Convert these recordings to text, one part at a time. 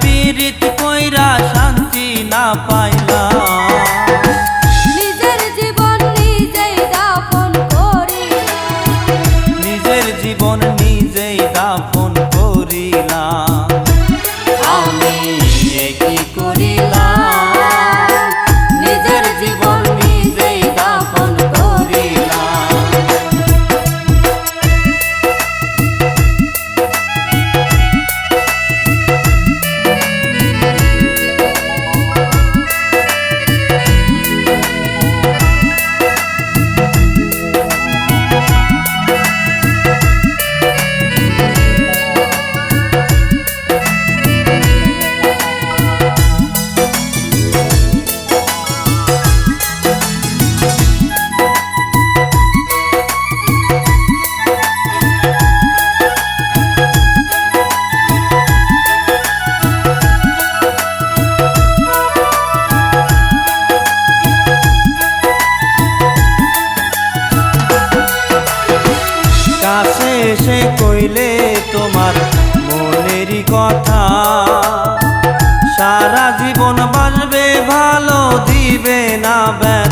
পীড়িত কইরা শান্তি না পাইলা কাছে এসে কইলে তোমার মনেরই কথা। সারা জীবন বাজবে ভালো দিবে না ব্যথা।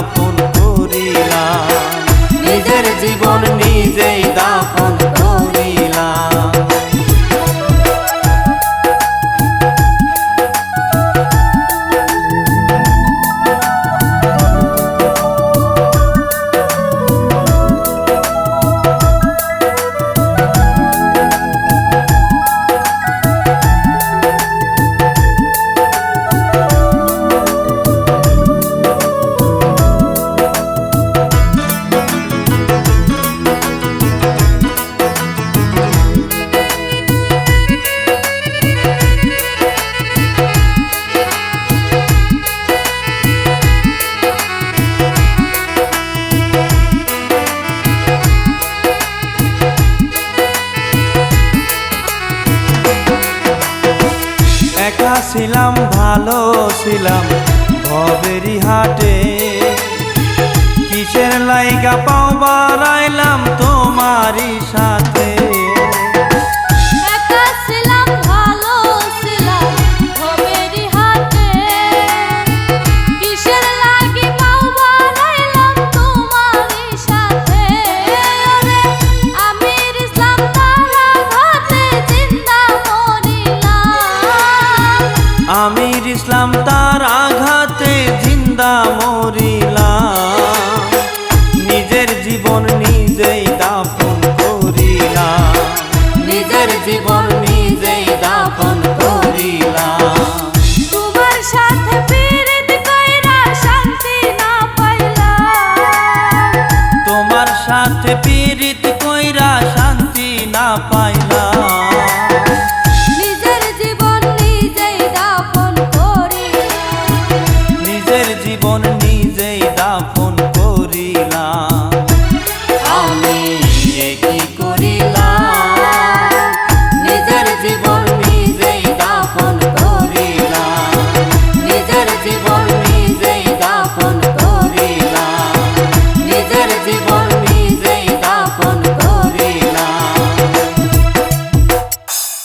corazón. ছিলাম ভালো ছিলাম কবেরি হাটে। কিসের লাইকা পাও বাড়াইলাম তোমারই সাথে? আমির ইসলাম তার আঘাতে জিন্দা মরিলা নিজের জীবন নিজেই দাফন করিলা নিজের জীবন নিজেই দাফন করিলা তোমার সাথে পীড়িত